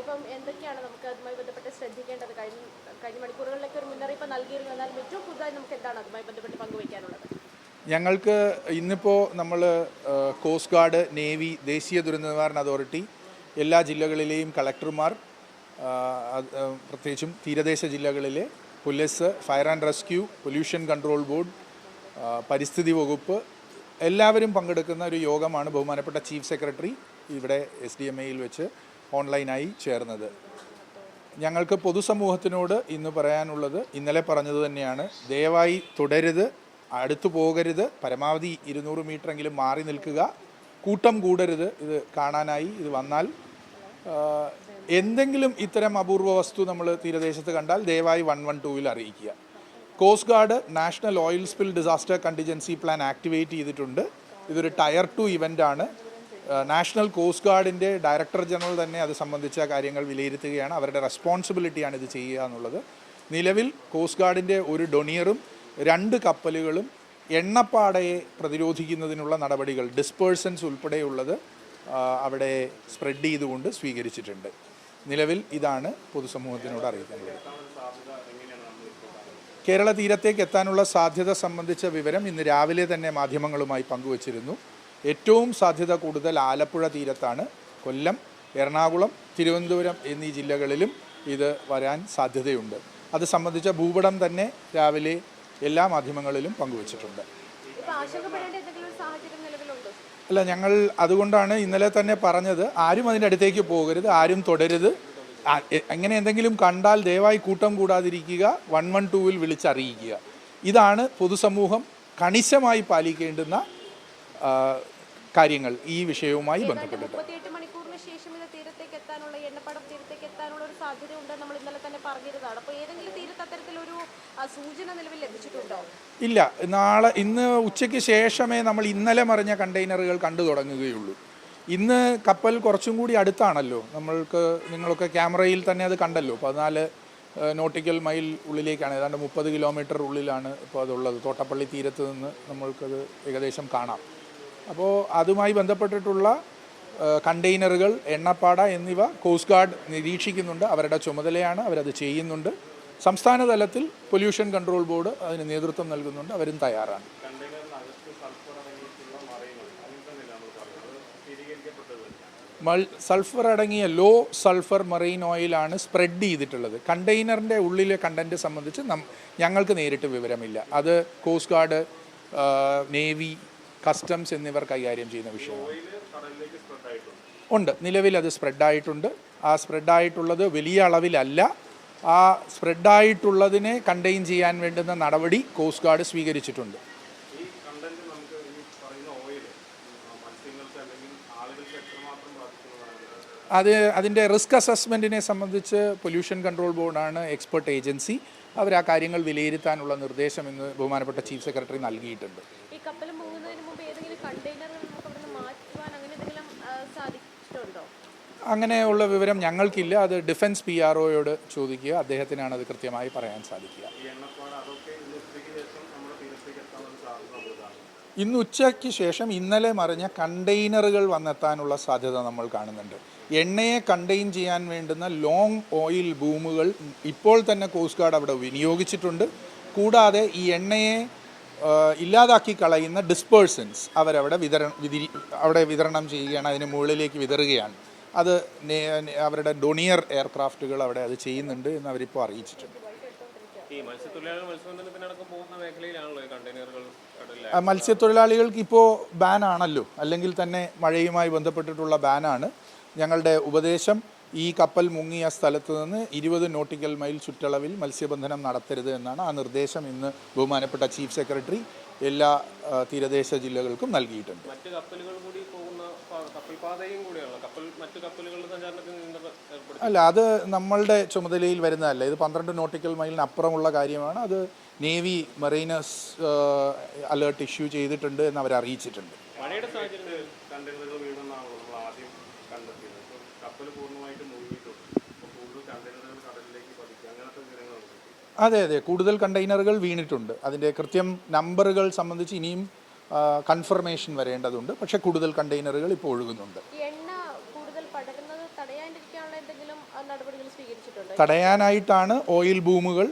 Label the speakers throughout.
Speaker 1: ഇപ്പം എന്തൊക്കെയാണ് നമുക്ക് അതുമായി ബന്ധപ്പെട്ട് ശ്രദ്ധിക്കേണ്ടത്? കഴിഞ്ഞ കഴിഞ്ഞ മണിക്കൂറുകളിലൊക്കെ ഒരു മുന്നറിയിപ്പ് നൽകിയിരുന്നു. എന്നാൽ ഏറ്റവും പുതുതായി നമുക്ക് എന്താണ് അതുമായി ബന്ധപ്പെട്ട് പങ്കുവയ്ക്കാനുള്ളത്?
Speaker 2: ഞങ്ങൾക്ക് ഇന്നിപ്പോൾ നമ്മൾ കോസ്റ്റ് ഗാർഡ് നേവി ദേശീയ ദുരന്ത നിവാരണ അതോറിറ്റി എല്ലാ ജില്ലകളിലെയും കളക്ടർമാർ പ്രത്യേകിച്ചും തീരദേശ ജില്ലകളിലെ police fire and rescue pollution control board പരിസ്ഥിതി വകുപ്പ് എല്ലാവരും പങ്കെടുക്കുന്ന ഒരു യോഗമാണ് ബഹുമാനപ്പെട്ട ചീഫ് സെക്രട്ടറി ഇവിടെ എസ് ഡി എം എയിൽ വെച്ച്. ഓൺലൈനായി ചേർന്നത്. ഞങ്ങൾക്ക് പൊതുസമൂഹത്തിനോട് ഇന്ന് പറയാനുള്ളത് ഇന്നലെ പറഞ്ഞത് തന്നെയാണ്. ദയവായി തുടരുത് അടുത്തു പോകരുത് പരമാവധി ഇരുന്നൂറ് മീറ്ററെങ്കിലും മാറി നിൽക്കുക. കൂട്ടം കൂടരുത് ഇത് കാണാനായി ഇത് വന്നാൽ. എന്തെങ്കിലും ഇത്തരം അപൂർവ വസ്തു നമ്മൾ തീരദേശത്ത് കണ്ടാൽ ദയവായി വൺ വൺ ടൂവിൽ അറിയിക്കുക. Coast guard national oil spill disaster contingency plan activate ചെയ്തിട്ടുണ്ട്. ഇതൊരു ടയർ ടു ഇവന്റ് ആണ് നാഷണൽ കോസ്റ്റ് ഗാർഡിന്റെ ഡയറക്ടർ ജനറൽ തന്നെ അത് സംബന്ധിച്ച കാര്യങ്ങൾ വിലയിരുത്തുകയാണ്. അവരുടെ റെസ്പോൺസിബിലിറ്റിയാണ് ഇത് ചെയ്യുക എന്നുള്ളത്. നിലവിൽ കോസ്റ്റ് ഗാർഡിന്റെ ഒരു ഡൊണിയറും രണ്ട് കപ്പലുകളും എണ്ണപ്പാടയെ പ്രതിരോധിക്കുന്നതിനുള്ള നടപടികൾ ഡിസ്പേഴ്സൻസ് ഉൾപ്പെടെയുള്ളത് അവിടെ സ്പ്രെഡ് ചെയ്തുകൊണ്ട് സ്വീകരിച്ചിട്ടുണ്ട്. നിലവിൽ ഇതാണ് പൊതുസമൂഹത്തിനോട് അറിയിക്കുന്നത്. കേരള തീരത്തേക്ക് എത്താനുള്ള സാധ്യത സംബന്ധിച്ച വിവരം ഇന്ന് രാവിലെ തന്നെ മാധ്യമങ്ങളുമായി പങ്കുവച്ചിരുന്നു. ഏറ്റവും സാധ്യത കൂടുതൽ ആലപ്പുഴ തീരത്താണ്. കൊല്ലം എറണാകുളം തിരുവനന്തപുരം എന്നീ ജില്ലകളിലും ഇത് വരാൻ സാധ്യതയുണ്ട്. അത് സംബന്ധിച്ച ഭൂപടം തന്നെ രാവിലെ എല്ലാ മാധ്യമങ്ങളിലും പങ്കുവച്ചിട്ടുണ്ട്. അല്ല ഞങ്ങൾ അതുകൊണ്ടാണ് ഇന്നലെ തന്നെ പറഞ്ഞത് ആരും അതിന്റെ അടുത്തേക്ക് പോകരുത് ആരും തുടരുത് അങ്ങനെ എന്തെങ്കിലും കണ്ടാൽ ദയവായി കൂട്ടം കൂടാതിരിക്കുക വൺ വൺ ടൂവിൽ വിളിച്ചറിയിക്കുക. ഇതാണ് പൊതുസമൂഹം കണിശമായി പാലിക്കേണ്ടുന്ന കാര്യങ്ങൾ ഈ വിഷയവുമായി ബന്ധപ്പെട്ടിട്ട്. ഇല്ല. നാളെ ഇന്ന് ഉച്ചയ്ക്ക് ശേഷമേ നമ്മൾ ഇന്നലെ മറിഞ്ഞ കണ്ടെയ്നറുകൾ കണ്ടു തുടങ്ങുകയുള്ളൂ. ഇന്ന് കപ്പൽ കുറച്ചും കൂടി അടുത്താണല്ലോ. നമ്മൾക്ക് നിങ്ങളൊക്കെ ക്യാമറയിൽ തന്നെ അത് കണ്ടല്ലോ. പതിനാല് നോട്ടിക്കൽ മൈൽ ഉള്ളിലേക്കാണ്. ഏതാണ്ട് മുപ്പത് കിലോമീറ്റർ ഉള്ളിലാണ് ഇപ്പോൾ അതുള്ളത്. തോട്ടപ്പള്ളി തീരത്ത് നിന്ന് നമ്മൾക്കത് ഏകദേശം കാണാം. അപ്പോൾ അതുമായി ബന്ധപ്പെട്ടിട്ടുള്ള കണ്ടെയ്നറുകൾ എണ്ണപ്പാട എന്നിവ കോസ്റ്റ് ഗാർഡ് നിരീക്ഷിക്കുന്നുണ്ട്. അവരുടെ ചുമതലയാണ് അവരത് ചെയ്യുന്നുണ്ട്. സംസ്ഥാന തലത്തിൽ പൊല്യൂഷൻ കൺട്രോൾ ബോർഡ് അതിന് നേതൃത്വം നൽകുന്നുണ്ട്. അവരും തയ്യാറാണ്. മൾ സൾഫർ അടങ്ങിയ ലോ സൾഫർ മറൈൻ ഓയിലാണ് സ്പ്രെഡ് ചെയ്തിട്ടുള്ളത്. കണ്ടെയ്നറിന്റെ ഉള്ളിലെ കണ്ടന്റ് സംബന്ധിച്ച് ഞങ്ങൾക്ക് നേരിട്ട് വിവരമില്ല. അത് കോസ്റ്റ് ഗാർഡ് നേവി കസ്റ്റംസ് എന്നിവർ കൈകാര്യം ചെയ്യുന്ന വിഷയമാണ്. ഉണ്ട്. നിലവിൽ അത് സ്പ്രെഡായിട്ടുണ്ട് ആ സ്പ്രെഡായിട്ടുള്ളത് വലിയ അളവിലല്ല. ആ സ്പ്രെഡായിട്ടുള്ളതിനെ കണ്ടെയ്ൻ ചെയ്യാൻ വേണ്ടുന്ന നടപടി കോസ്റ്റ് ഗാർഡ് സ്വീകരിച്ചിട്ടുണ്ട്. അത് അതിന്റെ റിസ്ക് അസസ്മെന്റിനെ സംബന്ധിച്ച് പൊല്യൂഷൻ കൺട്രോൾ ബോർഡാണ് എക്സ്പെർട്ട് ഏജൻസി അവർ ആ കാര്യങ്ങൾ വിലയിരുത്താനുള്ള നിർദ്ദേശം ഇന്ന് ബഹുമാനപ്പെട്ട ചീഫ് സെക്രട്ടറി നൽകിയിട്ടുണ്ട്
Speaker 1: ഈ കപ്പൽ മുങ്ങുന്നതിന് മുമ്പ് ഏതെങ്കിലും കണ്ടെയ്നറുകൾ നമുക്ക് അവിടെ നിന്ന് മാറ്റുവാൻ അങ്ങനെ എന്തെങ്കിലും സാധിച്ചിട്ടുണ്ടോ?
Speaker 2: അങ്ങനെയുള്ള വിവരം ഞങ്ങൾക്കില്ല. അത് ഡിഫൻസ് പി ആർ ഒയോട് ചോദിക്കുക. അദ്ദേഹത്തിനാണ് അത് കൃത്യമായി പറയാൻ സാധിക്കുക.
Speaker 3: ഇന്ന് ഉച്ചയ്ക്ക് ശേഷം
Speaker 2: ഇന്നലെ മറിഞ്ഞ കണ്ടെയ്നറുകൾ വന്നെത്താനുള്ള സാധ്യത നമ്മൾ കാണുന്നുണ്ട്. എണ്ണയെ കണ്ടെയ്ൻ ചെയ്യാൻ വേണ്ടുന്ന ലോങ് ഓയിൽ ബൂമുകൾ ഇപ്പോൾ തന്നെ കോസ്റ്റ് ഗാർഡ് അവിടെ വിനിയോഗിച്ചിട്ടുണ്ട്. കൂടാതെ ഈ എണ്ണയെ ഇല്ലാതാക്കി കളയുന്ന ഡിസ്പേഴ്സൻസ് അവരവിടെ വിതരണം വിതിരി അവിടെ വിതരണം ചെയ്യുകയാണ് അതിന് മുകളിലേക്ക് വിതറുകയാണ്. അത് അവരുടെ ഡൊണിയർ എയർക്രാഫ്റ്റുകൾ അവിടെ അത് ചെയ്യുന്നുണ്ട് എന്ന് അവരിപ്പോൾ അറിയിച്ചിട്ടുണ്ട്. മത്സ്യത്തൊഴിലാളികൾക്ക് ഇപ്പോൾ ബാനാണല്ലോ അല്ലെങ്കിൽ തന്നെ മഴയുമായി ബന്ധപ്പെട്ടിട്ടുള്ള ബാനാണ് ഞങ്ങളുടെ ഉപദേശം ഈ കപ്പൽ മുങ്ങിയ സ്ഥലത്ത് നിന്ന് ഇരുപത് നോട്ടിക്കൽ മൈൽ ചുറ്റളവിൽ മത്സ്യബന്ധനം നടത്തരുത് എന്നാണ് ആ നിർദ്ദേശം ഇന്ന് ബഹുമാനപ്പെട്ട ചീഫ് സെക്രട്ടറി എല്ലാ തീരദേശ ജില്ലകൾക്കും നൽകിയിട്ടുണ്ട്.
Speaker 3: മറ്റ് കപ്പലുകൾ കൂടി പോകുന്ന കൂടിയാണ്? കപ്പൽ മറ്റ് കപ്പലുകളുടെ സഞ്ചാരത്തിന്
Speaker 2: അല്ല അത് നമ്മളുടെ ചുമതലയിൽ വരുന്നതല്ല. ഇത് പന്ത്രണ്ട് നോട്ടിക്കൽ മൈലിന് അപ്പുറമുള്ള കാര്യമാണ്. അത് നേവി മറൈനേഴ്സ് അലേർട്ട് ഇഷ്യൂ ചെയ്തിട്ടുണ്ട് എന്ന് അവർ അറിയിച്ചിട്ടുണ്ട്
Speaker 3: മഴയുടെ സാഹചര്യം കണ്ടെയ്നറുകൾ വീണെന്നാണല്ലോ നമ്മൾ ആദ്യം കണ്ടെത്തിയത് ഇപ്പോൾ കപ്പൽ പൂർണമായിട്ട് മുങ്ങിയിട്ടുണ്ട് അപ്പോൾ കൂടുതൽ കണ്ടെയ്നറുകൾ കടലിലേക്ക് പതിക്കുക അങ്ങനത്തെ വിവരങ്ങളുണ്ട്
Speaker 2: അതെ അതെ. കൂടുതൽ കണ്ടെയ്നറുകൾ വീണിട്ടുണ്ട്. അതിന്റെ കൃത്യം നമ്പറുകൾ സംബന്ധിച്ച് ഇനിയും കൺഫർമേഷൻ വരേണ്ടതുണ്ട്. പക്ഷേ കൂടുതൽ കണ്ടെയ്നറുകൾ ഇപ്പോൾ ഒഴുകുന്നുണ്ട്. തടയാനായിട്ടാണ് ഓയിൽ ബൂമുകൾ.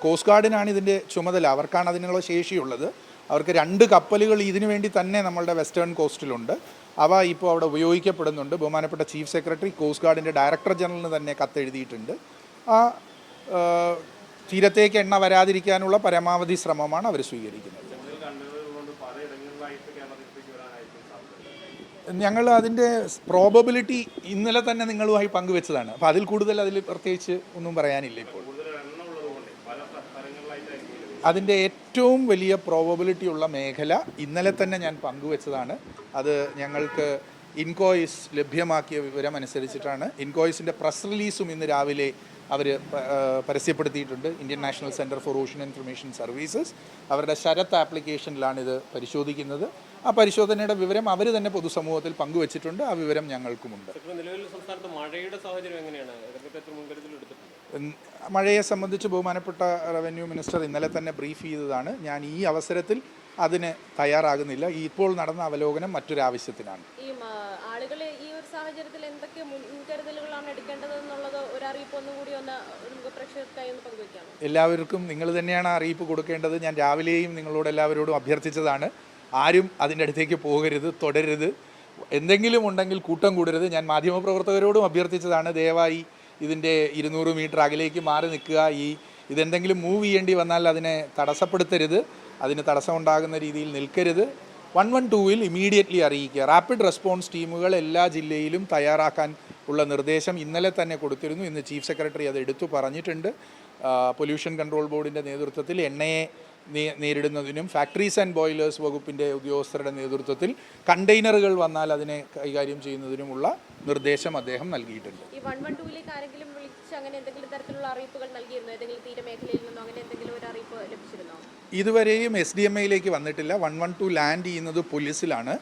Speaker 2: കോസ്റ്റ് ഗാർഡിനാണ് ഇതിന്റെ ചുമതല. അവർക്കാണ് അതിനുള്ള ശേഷിയുള്ളത്. അവർക്ക് രണ്ട് കപ്പലുകൾ ഇതിനു വേണ്ടി തന്നെ നമ്മളുടെ വെസ്റ്റേൺ കോസ്റ്റിലുണ്ട് അവ ഇപ്പോൾ അവിടെ ഉപയോഗിക്കപ്പെടുന്നുണ്ട്. ബഹുമാനപ്പെട്ട ചീഫ് സെക്രട്ടറി കോസ്റ്റ് ഗാർഡിന്റെ ഡയറക്ടർ ജനറലിന് തന്നെ കത്തെഴുതിയിട്ടുണ്ട്. ആ തീരത്തേക്ക് എണ്ണ വരാതിരിക്കാനുള്ള പരമാവധി ശ്രമമാണ് അവർ സ്വീകരിക്കുന്നത്. ഞങ്ങൾ അതിന്റെ പ്രോബബിലിറ്റി ഇന്നലെ തന്നെ നിങ്ങളുമായി പങ്കുവെച്ചതാണ്. അപ്പോൾ അതിൽ കൂടുതൽ അതിൽ പ്രത്യേകിച്ച് ഒന്നും പറയാനില്ല ഇപ്പോൾ. അതിന്റെ ഏറ്റവും വലിയ പ്രോബബിലിറ്റി ഉള്ള മേഖല ഇന്നലെ തന്നെ ഞാൻ പങ്കുവെച്ചതാണ്. അത് ഞങ്ങൾക്ക് ഇൻകോയിസ് ലഭ്യമാക്കിയ വിവരം അനുസരിച്ചിട്ടാണ്. ഇൻകോയിസിന്റെ പ്രസ് റിലീസും ഇന്ന് രാവിലെ അവർ പരസ്യപ്പെടുത്തിയിട്ടുണ്ട്. Indian national centre for ocean information services. അവരുടെ ശരത്ത് ആപ്ലിക്കേഷനിലാണ് ഇത് പരിശോധിക്കുന്നത്. ആ പരിശോധനയുടെ വിവരം അവർ തന്നെ പൊതുസമൂഹത്തിൽ പങ്കുവച്ചിട്ടുണ്ട്. ആ വിവരം ഞങ്ങൾക്കുമുണ്ട്.
Speaker 4: ഇപ്പോൾ നിലവിൽ സംസ്ഥാനത്ത് മഴയുടെ സാഹചര്യം എങ്ങനെയാണ്? ഇതൊക്കെ എത്ര മുൻകരുതൽ എടുത്തിട്ടുണ്ട്?
Speaker 2: മഴയെ സംബന്ധിച്ച് ബഹുമാനപ്പെട്ട റവന്യൂ മിനിസ്റ്റർ ഇന്നലെ തന്നെ ബ്രീഫ് ചെയ്തതാണ്. ഞാൻ ഈ അവസരത്തിൽ അതിന് തയ്യാറാകുന്നില്ല. ഈ ഇപ്പോൾ നടന്ന അവലോകനം മറ്റൊരാവശ്യത്തിനാണ്.
Speaker 1: ഈ ആളുകളെ ഈ സാഹചര്യത്തിൽ എന്തൊക്കെ മുൻകരുതലുകളാണ് എടുക്കേണ്ടത് എന്നുള്ളത് ഒരു അറിയിപ്പ് ഒന്നും കൂടി ഒന്ന് പ്രേക്ഷകർക്കായി ഒന്ന് പങ്കുവയ്ക്കാമോ?
Speaker 2: എല്ലാവർക്കും നിങ്ങൾ തന്നെയാണ് അറിയിപ്പ് കൊടുക്കേണ്ടത്. ഞാൻ രാവിലെയും നിങ്ങളോട് എല്ലാവരോടും അഭ്യർത്ഥിച്ചതാണ്. ആരും അതിന്റെ അടുത്തേക്ക് പോകരുത് തുടരരുത്. എന്തെങ്കിലും ഉണ്ടെങ്കിൽ കൂട്ടം കൂടരുത്. ഞാൻ മാധ്യമപ്രവർത്തകരോടും അഭ്യർത്ഥിച്ചതാണ് ദയവായി ഇതിന്റെ ഇരുന്നൂറ് മീറ്റർ അകലേക്ക് മാറി നിൽക്കുക. ഈ ഇതെന്തെങ്കിലും മൂവ് ചെയ്യേണ്ടി വന്നാൽ അതിനെ തടസ്സപ്പെടുത്തരുത്. അതിന് തടസ്സമുണ്ടാകുന്ന രീതിയിൽ നിൽക്കരുത്. വൺ വൺ ടൂവിൽ ഇമീഡിയറ്റ്ലി അറിയിക്കുക. റാപ്പിഡ് റെസ്പോൺസ് ടീമുകൾ എല്ലാ ജില്ലയിലും തയ്യാറാക്കാൻ ഉള്ള നിർദ്ദേശം ഇന്നലെ തന്നെ കൊടുത്തിരുന്നു. ഇന്ന് ചീഫ് സെക്രട്ടറി അത് എടുത്തു പറഞ്ഞിട്ടുണ്ട്. പൊല്യൂഷൻ കൺട്രോൾ ബോർഡിന്റെ നേതൃത്വത്തിൽ എണ്ണയെ നേരിടുന്നതിനും ഫാക്ടറീസ് ആൻഡ് ബോയിലേഴ്സ് വകുപ്പിന്റെ ഉദ്യോഗസ്ഥരുടെ നേതൃത്വത്തിൽ കണ്ടെയ്നറുകൾ വന്നാൽ അതിനെ കൈകാര്യം ചെയ്യുന്നതിനുമുള്ള നിർദ്ദേശം അദ്ദേഹം നൽകിയിട്ടുണ്ട്.
Speaker 1: അറിയിപ്പുകൾ
Speaker 2: ഇതുവരെയും എസ് ഡി എം എയിലേക്ക് വന്നിട്ടില്ല. വൺ വൺ ടു ലാൻഡ് ചെയ്യുന്നത് പോലീസിലാണ്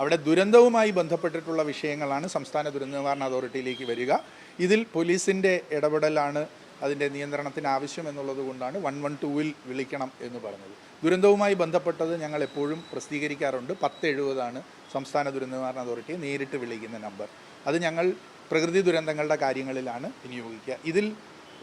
Speaker 2: അവിടെ ദുരന്തവുമായി ബന്ധപ്പെട്ടിട്ടുള്ള വിഷയങ്ങളാണ് സംസ്ഥാന ദുരന്ത നിവാരണ അതോറിറ്റിയിലേക്ക് വരിക. ഇതിൽ പോലീസിന്റെ ഇടപെടലാണ് അതിന്റെ നിയന്ത്രണത്തിന് ആവശ്യം എന്നുള്ളത് കൊണ്ടാണ് വൺ വൺ ടൂവിൽ വിളിക്കണം എന്ന് പറഞ്ഞത്. ദുരന്തവുമായി ബന്ധപ്പെട്ടത് ഞങ്ങൾ എപ്പോഴും പ്രസിദ്ധീകരിക്കാറുണ്ട്. പത്ത് എഴുപതാണ് സംസ്ഥാന ദുരന്ത നിവാരണ അതോറിറ്റിയെ നേരിട്ട് വിളിക്കുന്ന നമ്പർ. അത് ഞങ്ങൾ പ്രകൃതി ദുരന്തങ്ങളുടെ കാര്യങ്ങളിലാണ് വിനിയോഗിക്കുക. ഇതിൽ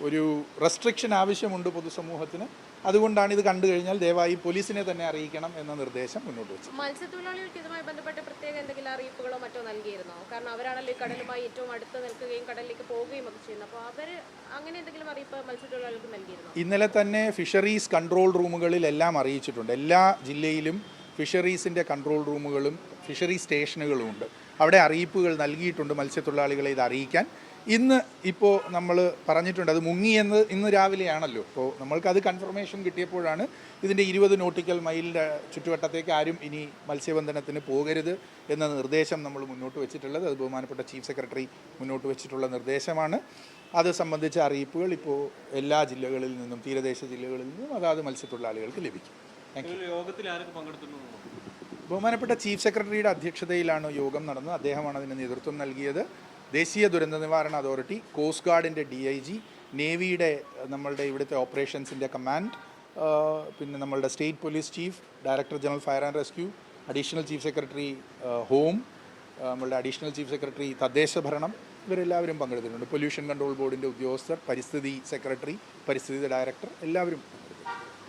Speaker 2: ഒരു റെസ്ട്രിക്ഷൻ ആവശ്യമുണ്ട് പൊതുസമൂഹത്തിന്. അതുകൊണ്ടാണ് ഇത് കണ്ടു കഴിഞ്ഞാൽ ദയവായി പോലീസിനെ തന്നെ അറിയിക്കണം എന്ന നിർദ്ദേശം മുന്നോട്ട് വെച്ചു.
Speaker 1: മത്സ്യത്തൊഴിലാളികൾക്ക് ഇതുമായി ബന്ധപ്പെട്ട് പ്രത്യേക എന്തെങ്കിലും അറിയിപ്പുകളോ മറ്റോ നൽകിയിരുന്നോ? കാരണം അവരാണല്ലോ ഈ കടലുമായി ഏറ്റവും അടുത്ത് നിൽക്കുകയും കടലിലേക്ക് പോവുകയും ഒക്കെ ചെയ്യുന്നത്. അപ്പോൾ അവർ അങ്ങനെ എന്തെങ്കിലും അറിയിപ്പ് മത്സ്യത്തൊഴിലാളികൾക്ക് നൽകിയിരുന്നു?
Speaker 2: ഇന്നലെ തന്നെ ഫിഷറീസ് കൺട്രോൾ റൂമുകളിൽ എല്ലാം അറിയിച്ചിട്ടുണ്ട്. എല്ലാ ജില്ലയിലും ഫിഷറീസിന്റെ കൺട്രോൾ റൂമുകളും ഫിഷറീസ് സ്റ്റേഷനുകളും ഉണ്ട്. അവിടെ അറിയിപ്പുകൾ നൽകിയിട്ടുണ്ട് മത്സ്യത്തൊഴിലാളികളെ ഇത് അറിയിക്കാൻ. ഇന്ന് ഇപ്പോൾ നമ്മൾ പറഞ്ഞിട്ടുണ്ട് അത് മുങ്ങിയെന്ന് ഇന്ന് രാവിലെയാണല്ലോ. അപ്പോൾ അത് കൺഫർമേഷൻ കിട്ടിയപ്പോഴാണ് ഇതിന്റെ ഇരുപത് നോട്ടിക്കൽ മൈലിന്റെ ചുറ്റുവട്ടത്തേക്ക് ആരും ഇനി മത്സ്യബന്ധനത്തിന് പോകരുത് എന്ന നിർദ്ദേശം നമ്മൾ മുന്നോട്ട് വെച്ചിട്ടുള്ളത്. അത് ബഹുമാനപ്പെട്ട ചീഫ് സെക്രട്ടറി മുന്നോട്ട് വെച്ചിട്ടുള്ള നിർദ്ദേശമാണ്. അത് സംബന്ധിച്ച അറിയിപ്പുകൾ ഇപ്പോൾ എല്ലാ ജില്ലകളിൽ നിന്നും തീരദേശ ജില്ലകളിൽ നിന്നും അതാത് മത്സ്യത്തൊഴിലാളികൾക്ക് ലഭിക്കും.
Speaker 4: യോഗത്തിൽ ആരൊക്കെ
Speaker 2: ബഹുമാനപ്പെട്ട ചീഫ് സെക്രട്ടറിയുടെ അധ്യക്ഷതയിലാണ് യോഗം നടന്നത്. അദ്ദേഹമാണ് അതിന് നേതൃത്വം നൽകിയത്. ദേശീയ ദുരന്ത നിവാരണ അതോറിറ്റി കോസ്റ്റ് ഗാർഡിന്റെ ഡി ഐ ജി നേവിയുടെ നമ്മളുടെ ഇവിടുത്തെ ഓപ്പറേഷൻസിന്റെ കമാൻഡ് പിന്നെ നമ്മളുടെ state police chief director general fire and rescue additional chief secretary home നമ്മളുടെ അഡീഷണൽ ചീഫ് സെക്രട്ടറി തദ്ദേശ ഭരണം ഇവരെല്ലാവരും പങ്കെടുത്തിട്ടുണ്ട്. പൊല്യൂഷൻ കൺട്രോൾ ബോർഡിന്റെ ഉദ്യോഗസ്ഥർ പരിസ്ഥിതി സെക്രട്ടറി പരിസ്ഥിതി ഡയറക്ടർ എല്ലാവരും